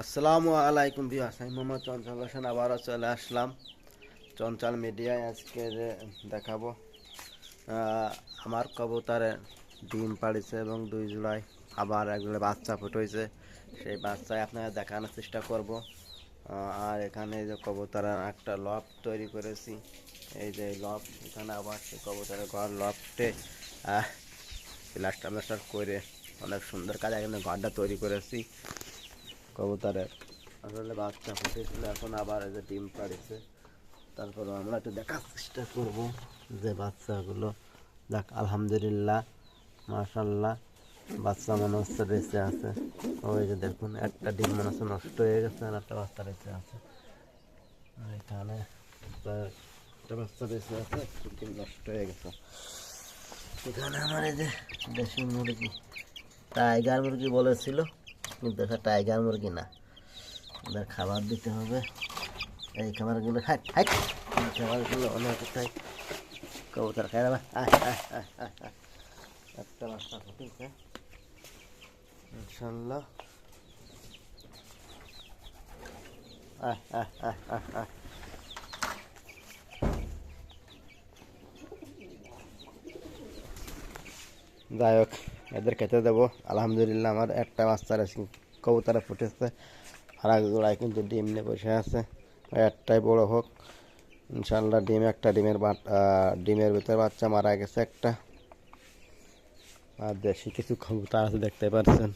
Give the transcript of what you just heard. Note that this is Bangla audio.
আসসালামু আলাইকুম বিয়াস আমি মোহাম্মদ চঞ্চল হোসেন, আবারও চলে আসলাম। চঞ্চল মিডিয়ায় আজকে যে দেখাবো আমার কবুতরে ডিম পাড়িছে এবং দুই জুলাই আবার একজোড়া বাচ্চা ফুটেছে সেই বাচ্চায় আপনারা দেখানোর চেষ্টা করব। আর এখানে যে কবুতরের একটা লফ তৈরি করেছি, এই যে লফ এখানে আবার সেই কবুতরের ঘর লফটে প্লাস্টার প্লাস্টার করে অনেক সুন্দর কাজ, এখানে ঘরটা তৈরি করেছি। কবুতরের। আসলে বাচ্চা ফুটেছিল, এখন আবার এই যে ডিম পাড়েছে। তারপর আমরা একটু দেখার চেষ্টা করব যে বাচ্চাগুলো। দেখ আলহামদুলিল্লাহ মাশাল্লাহ বাচ্চা মনে হচ্ছে বেঁচে আছে। ওই যে দেখুন, একটা ডিম মনে হচ্ছে নষ্ট হয়ে গেছে আর একটা বাচ্চা বেঁচে আছে। আর এখানে একটা বাচ্চা বেঁচে আছে ডিম নষ্ট হয়ে গেছে। এখানে আমার এই যে দেশি মুরগি, টাইগার মুরগি বলেছিল। কিন্তু এটা টাইগার মুরগি না। ওদের খাবার দিতে হবে। এই খাবারগুলো হাট হাট এই খাবারগুলো অনেক কোথায় কবুতর খাই না একটা বাচ্চা ফুটেছে ইনশাল্লাহ। আহ, আহ, আহ, আহ, আহ। যাই হোক। এদের খেতে দেবো। আলহামদুলিল্লাহ আমার একটা বাচ্চার কবুতারা ফুটেছে আর জোড়ায় কিন্তু ডিম নিয়ে বসে আছে। একটাই বড় হোক। ইনশাল্লাহ ডিম, একটা ডিমের ডিমের ভিতরে বাচ্চা মারা গেছে একটা। আর দেশি কিছু কবুতার আছে, দেখতে পাচ্ছেন।